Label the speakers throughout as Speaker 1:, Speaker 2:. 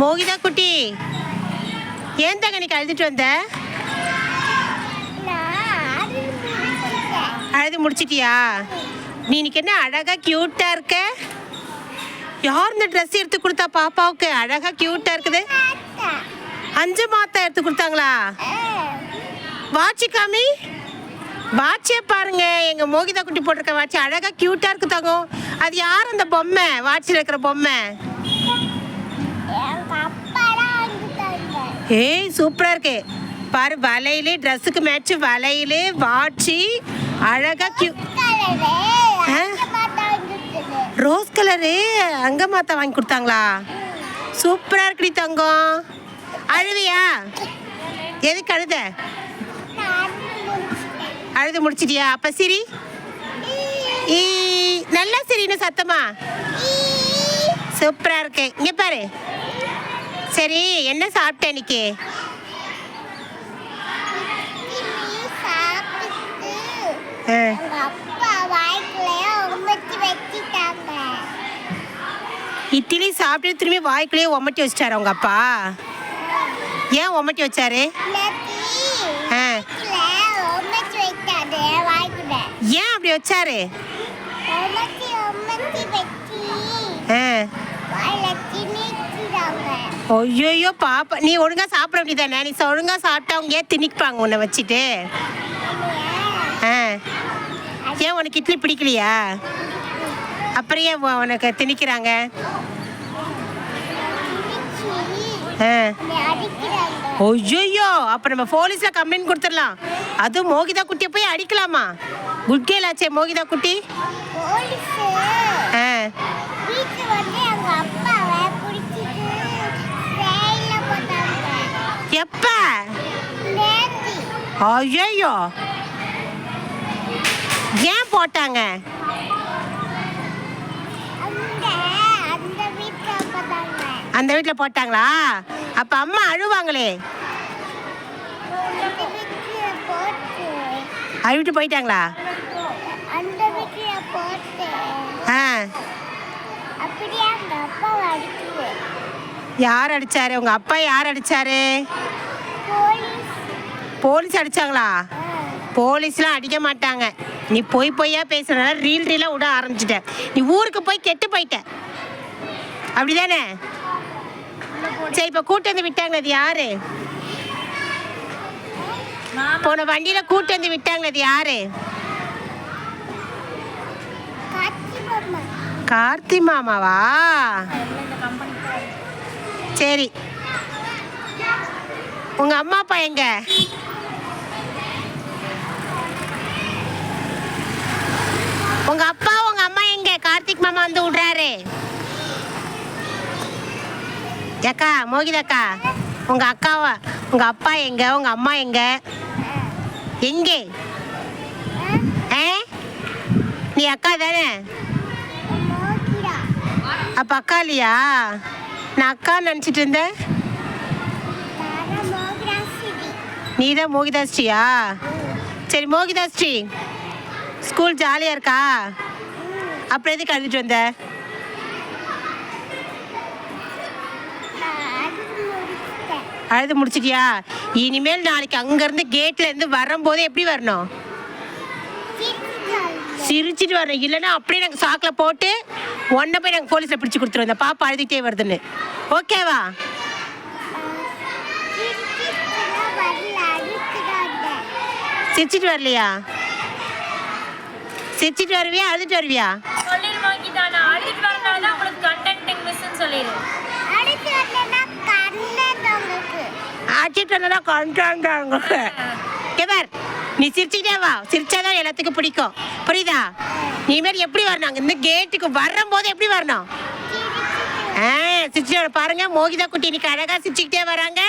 Speaker 1: மோகிதா குட்டி ஏன் தங்க நீ அழுதுட்டு வந்த? அழுது முடிச்சிட்டியா? நீ இன்னைக்கு என்ன அழகா கியூட்டா இருக்க? யார் இந்த ட்ரெஸ் எடுத்து கொடுத்தா பாப்பாவுக்கு அழகா கியூட்டா இருக்குது? அஞ்சு மாத்தா எடுத்து கொடுத்தாங்களா? வாட்சி காமி வாட்சியை பாருங்க. எங்க மோகிதா குட்டி போட்டிருக்க வாட்சி அழகா கியூட்டா இருக்கு தாங்க அது யார் அந்த பொம்மை? வாட்சியில் இருக்கிற பொம்மை? ஏய் சூப்பரா இருக்கு. பாரு வலையிலே ட்ரெஸ்ஸுக்கு மேட்ச் வலையிலே வாட்சி அழகா கியூ? ரோஸ் கலரு அங்க மாத்தா வாங்கி கொடுத்தாங்களா? சூப்பரா இருக்குடி தங்கம். அழுவியா? எதுக்கு அழுத? அழுது முடிச்சிட்டியா? அப்ப சிரி. ஈ நல்லா சிரின்னு சத்தமா. சூப்பரா இருக்கு. இங்க பாரு. சரி என்ன சாப்பிட்ட இன்னைக்கு? இட்லி சாப்பிட்டு திரும்பி வாய்க்குள்ளேயே ஒமட்டி வச்சிட்டாரு உங்க அப்பா? ஏன் ஒமட்டி வச்சாரு? ஆ, ஏன் அப்படி வச்சாரு. ஐயையோ பாப்பா நீ ஒழுங்கா சாப்பிட வேண்டியதானே நீ ஒழுங்கா சாப்பிட்டா அவங்க ஏன் திணிப்பாங்க உன்னை வச்சுட்டு? ஆ. ஏன் உனக்கு இட்லி பிடிக்கலையா? அப்புறம் ஏன் உனக்கு திணிக்கிறாங்க? ஐயோ அப்ப நம்ம போலீஸ்ல கம்ப்ளைண்ட் கொடுத்துடலாம். அதுவும் மோகிதா குட்டியை போய் அடிக்கலாமா? குட் கேல் ஆச்சே மோகிதா குட்டி. ஆ
Speaker 2: வீட்டுல வந்து எங்க அப்பாவை பிடிச்சிட்டு ரயில்ல போட்டாங்க
Speaker 1: எப்ப
Speaker 2: நேத்தி
Speaker 1: ஐயோ ஏன் போட்டாங்க?
Speaker 2: அந்த வீட்டுல
Speaker 1: போட்டாங்களா? அப்ப அம்மா அழுவாங்களே. அழுவிட்டு போயிட்டாங்களா? யார் அடிச்சாரு? உங்க அப்பா யார் அடிச்சாரு?
Speaker 2: போலீஸ்
Speaker 1: அடிச்சாங்களா? போலீஸ்லாம் அடிக்க மாட்டாங்க. நீ பொய் பொய்யா பேசுறதுனால ரீல் ரீலாக விட ஆரம்பிச்சிட்ட. நீ ஊருக்கு போய் கெட்டு போயிட்ட. அப்படிதானே? சரி இப்போ கூட்டு வந்து விட்டாங்க அது யாரு? போன வண்டியில கூட்டு வந்து விட்டாங்க அது யாரு? கார்த்தி மாமாவா? சரி. உங்க அம்மா அப்பா எங்க? உங்க அப்பா உங்க அம்மா எங்க? கார்த்திக் மாமா வந்து விடுறாரு. அக்கா மோகிதாக்கா உங்க அக்காவா? உங்க அப்பா எங்க? உங்க அம்மா எங்க? எங்கே? ஆ? நீ அக்கா தானே? அப்ப அக்கா இல்லையா? நான் அக்கா நினச்சிட்டு இருந்தேன். நீ தான் மோகிதாஸ்ரீயா? சரி மோகிதாஸ்ரீ ஸ்கூல் ஜாலியாக இருக்கா? அப்புறம் எதுக்கு அழுதுட்டு வந்த? அழுது முடிச்சிட்டியா? இனிமேல் நாளைக்கு அங்கேருந்து கேட்ல இருந்து வரும்போது எப்படி வரணும்? சிரிச்சிட்டு வரணும். இல்லைன்னா அப்படியே நாங்கள் சாக்கில் போட்டு ஒன்றை போய் நாங்கள் போலீஸில் பிடிச்சி கொடுத்துருவோம் இந்த பாப்பா அழுதுகிட்டே வருதுன்னு. ஓகேவா சிரிச்சிட்டு வரலையா? சிரிச்சிட்டு வருவியா அழுதுட்டு வருவியா? அடிச்சிட்டு வந்தா கொண்டாங்க உங்களுக்கு கேவர் நீ சிரிச்சுக்கிட்டே வா. சிரிச்சாதான் எல்லாத்துக்கும் பிடிக்கும். புரியுதா? இனிமேல் எப்படி வரணும்? இந்த கேட்டுக்கு வரும்போது எப்படி வரணும்? வர பாருங்க. மோகிதா குட்டி இன்னைக்கு அழகா சிரிச்சுக்கிட்டே வராங்க.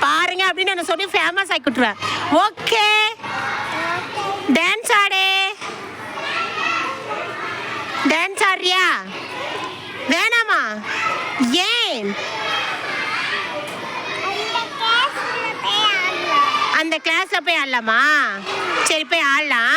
Speaker 1: பாருங்க அப்படின்னு நான் சொல்லி ஃபேமஸ் ஆக்கி விட்டுருவேன். ஓகே டான்ஸ் ஆடு. டான்ஸ் ஆடுறியா? வேணாமா? ஏன்? அந்த கிளாஸ்ல போய் ஆடலாமா? சரி போய் ஆடலாம்.